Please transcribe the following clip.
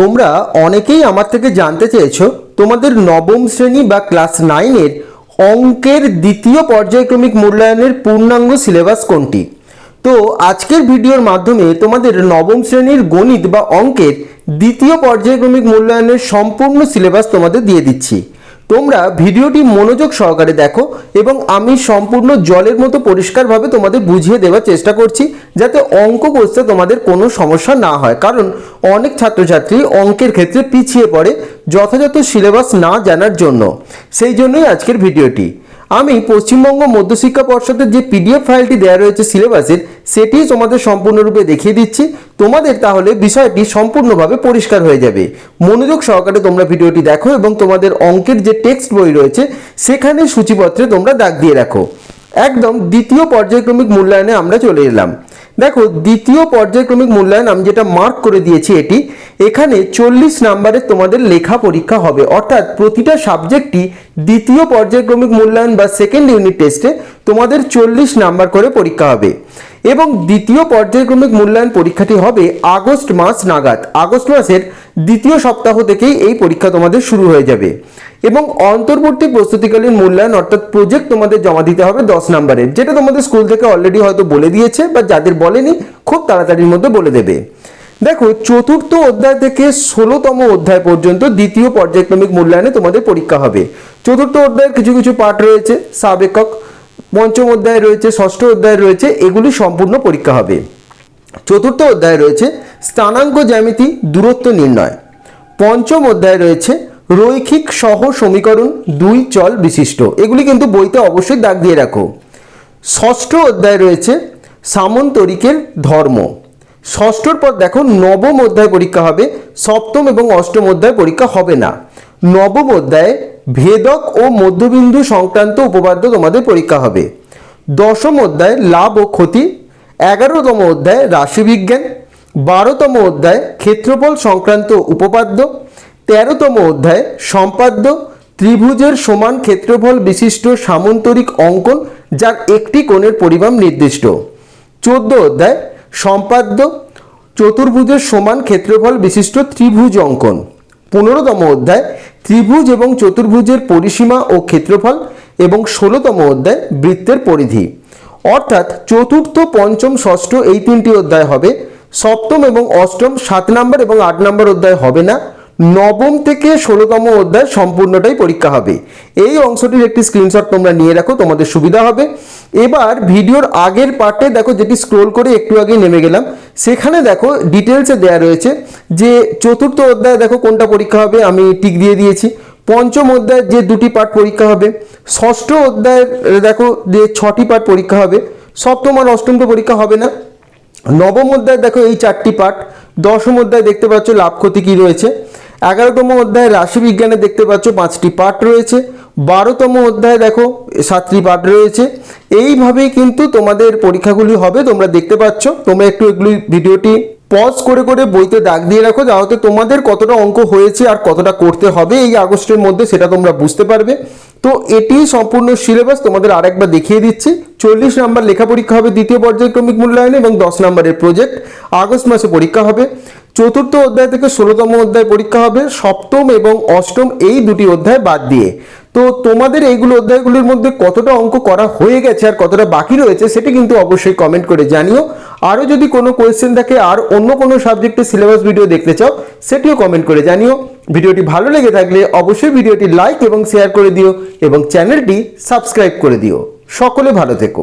তোমরা অনেকেই আমার থেকে জানতে চেয়েছো তোমাদের নবম শ্রেণি বা ক্লাস নাইনের অঙ্কের দ্বিতীয় পর্যায়ক্রমিক মূল্যায়নের পূর্ণাঙ্গ সিলেবাস কোনটি? তো আজকের ভিডিওর মাধ্যমে তোমাদের নবম শ্রেণির গণিত বা অঙ্কের দ্বিতীয় পর্যায়ক্রমিক মূল্যায়নের সম্পূর্ণ সিলেবাস তোমাদের দিয়ে দিচ্ছি। তোমরা ভিডিওটি মনোযোগ সহকারে দেখো এবং আমি সম্পূর্ণ জলের মতো পরিষ্কারভাবে তোমাদের বুঝিয়ে দেওয়ার চেষ্টা করছি যাতে অঙ্ক করতে তোমাদের কোনো সমস্যা না হয়। কারণ অনেক ছাত্রছাত্রী অঙ্কের ক্ষেত্রে পিছিয়ে পড়ে যথাযথ সিলেবাস না জানার জন্য। সেই জন্যই আজকের ভিডিওটি। আমি পশ্চিমবঙ্গ মধ্যশিক্ষা পর্ষদের যে পিডিএফ ফাইলটি দেওয়া রয়েছে সিলেবাসের সেটি তোমাদের সম্পূর্ণরূপে দেখিয়ে দিচ্ছি। তোমাদের তাহলে বিষয়টি সম্পূর্ণভাবে পরিষ্কার হয়ে যাবে। মনোযোগ সহকারে তোমরা ভিডিওটি দেখো এবং তোমাদের অঙ্কের যে টেক্সট বই রয়েছে, সেখানে সূচিপত্রে তোমরা দাগ দিয়ে রাখো। একদম দ্বিতীয় পর্যায়ক্রমিক মূল্যায়নে আমরা চলে এলাম। দেখো, দ্বিতীয় পর্যায়ক্রমিক মূল্যায়ন, আমি যেটা মার্ক করে দিয়েছি এটি, এখানে চল্লিশ নাম্বারের তোমাদের লেখা পরীক্ষা হবে। অর্থাৎ প্রতিটা সাবজেক্টই দ্বিতীয় পর্যায়ক্রমিক মূল্যায়ন বা সেকেন্ড ইউনিট টেস্টে তোমাদের চল্লিশ নাম্বার করে পরীক্ষা হবে। এবং দ্বিতীয় পর্যায়ক্রমিক মূল্যায়ন পরীক্ষাটি হবে আগস্ট মাস নাগাদ। আগস্ট মাসের দ্বিতীয় সপ্তাহ থেকেই এই পরীক্ষা তোমাদের শুরু হয়ে যাবে। এবং অন্তর্বর্তী প্রস্তুতিকালীন মূল্যায়ন অর্থাৎ প্রজেক্ট তোমাদের জমা দিতে হবে দশ নম্বরের, যেটা তোমাদের স্কুল থেকে অলরেডি হয়তো বলে দিয়েছে, বা যাদের বলেনি, খুব তাড়াতাড়ির মধ্যে বলে দেবে। দেখো, চতুর্থ অধ্যায় থেকে ষোলোতম অধ্যায় পর্যন্ত দ্বিতীয় পর্যায়ক্রমিক মূল্যায়নে তোমাদের পরীক্ষা হবে। চতুর্থ অধ্যায়ের কিছু কিছু পাঠ রয়েছে, সাবেকক পঞ্চম অধ্যায় রয়েছে, ষষ্ঠ অধ্যায় রয়েছে, এগুলি সম্পূর্ণ পরীক্ষা হবে। চতুর্থ অধ্যায় রয়েছে, স্থানাঙ্ক জ্যামিতি দূরত্ব নির্ণয়। পঞ্চম অধ্যায় রয়েছে, রৈখিক সহ সমীকরণ দুই চল বিশিষ্ট। এগুলি কিন্তু বইতে অবশ্যই দাগ দিয়ে রাখো। ষষ্ঠ অধ্যায় রয়েছে, সামন্তরিকের ধর্ম। ষষ্ঠর পর দেখো, নবম অধ্যায় পরীক্ষা হবে, সপ্তম এবং অষ্টম অধ্যায় পরীক্ষা হবে না। নবম অধ্যায়ে ভেদক ও মধ্যবিন্দু সংক্রান্ত উপপাদ্য তোমাদের পরীক্ষা হবে। দশম অধ্যায় লাভ ও ক্ষতি, এগারোতম অধ্যায় রাশিবিজ্ঞান, বারোতম অধ্যায় ক্ষেত্রফল সংক্রান্ত উপপাদ্য, তেরোতম অধ্যায় সম্পাদ্য, ত্রিভুজের সমান ক্ষেত্রফল বিশিষ্ট সামন্তরিক অঙ্কন যার একটি কোণের পরিমাণ নির্দিষ্ট। চোদ্দ অধ্যায় সম্পাদ্য, চতুর্ভুজের সমান ক্ষেত্রফল বিশিষ্ট ত্রিভুজ অঙ্কন। পনেরোতম অধ্যায়, ত্রিভুজ এবং চতুর্ভুজের পরিসীমা ও ক্ষেত্রফল এবং ষোলোতম অধ্যায়, বৃত্তের পরিধি। অর্থাৎ চতুর্থ, পঞ্চম, ষষ্ঠ এই তিনটি অধ্যায় হবে। সপ্তম এবং অষ্টম সাত নম্বর এবং আট নম্বর অধ্যায় হবে না। নবম থেকে ষোলোতম অধ্যায় সম্পূর্ণটাই পরীক্ষা হবে। এই অংশটির একটি স্ক্রিনশট তোমরা নিয়ে রাখো, তোমাদের সুবিধা হবে। এবার ভিডিওর আগের পার্টে দেখো, যেটি স্ক্রোল করে একটু আগে নেমে গেলাম। সেখানে দেখো ডিটেলসে দেওয়া রয়েছে যে চতুর্থ অধ্যায় দেখো কোনটা পরীক্ষা হবে, আমি টিক দিয়ে দিয়েছি। পঞ্চম অধ্যায়ের যে দুটি পাঠ পরীক্ষা হবে, ষষ্ঠ অধ্যায়ের দেখো যে ছটি পাঠ পরীক্ষা হবে, সপ্তম আর অষ্টমটা পরীক্ষা হবে না। নবম অধ্যায় দেখো এই চারটি পাঠ দশম অধ্যায় দেখতে পাচ্ছ লাভ ক্ষতি কী রয়েছে। এগারোতম অধ্যায় রাশিবিজ্ঞানে দেখতে পাচ্ছ পাঁচটি পাঠ রয়েছে। বারোতম অধ্যায় দেখো সাতটি পাঠ রয়েছে। এইভাবেই কিন্তু তোমাদের পরীক্ষাগুলি হবে, তোমরা দেখতে পাচ্ছ। তোমরা একটু এগুলি ভিডিওটি পজ করে করে বইতে দাগ দিয়ে রাখো, যাতে তোমাদের কতটা অঙ্ক হয়েছে আর কতটা করতে হবে এই আগস্টের মধ্যে, সেটা তোমরা বুঝতে পারবে। তো এটি সম্পূর্ণ সিলেবাস তোমাদের আরেকবার দেখিয়ে দিচ্ছি। চল্লিশ নাম্বার লেখা পরীক্ষা হবে দ্বিতীয় পর্যায়ক্রমিক মূল্যায়নে এবং দশ নাম্বারের প্রজেক্ট আগস্ট মাসে পরীক্ষা হবে। চতুর্থ অধ্যায় থেকে ষোলোতম অধ্যায় পরীক্ষা হবে, সপ্তম এবং অষ্টম এই দুটি অধ্যায় বাদ দিয়ে। তো তোমাদের এইগুলো অধ্যায়গুলির মধ্যে কতটা অঙ্ক করা হয়ে গেছে আর কতটা বাকি রয়েছে সেটি কিন্তু অবশ্যই কমেন্ট করে জানিও। আরও যদি কোনো কোয়েশ্চেন থাকে আর অন্য কোনো সাবজেক্টের সিলেবাস ভিডিও দেখতে চাও, সেটিও কমেন্ট করে জানিও। ভিডিওটি ভালো লেগে থাকলে অবশ্যই ভিডিওটি লাইক এবং শেয়ার করে দিও এবং চ্যানেলটি সাবস্ক্রাইব করে দিও। সকলে ভালো থেকো।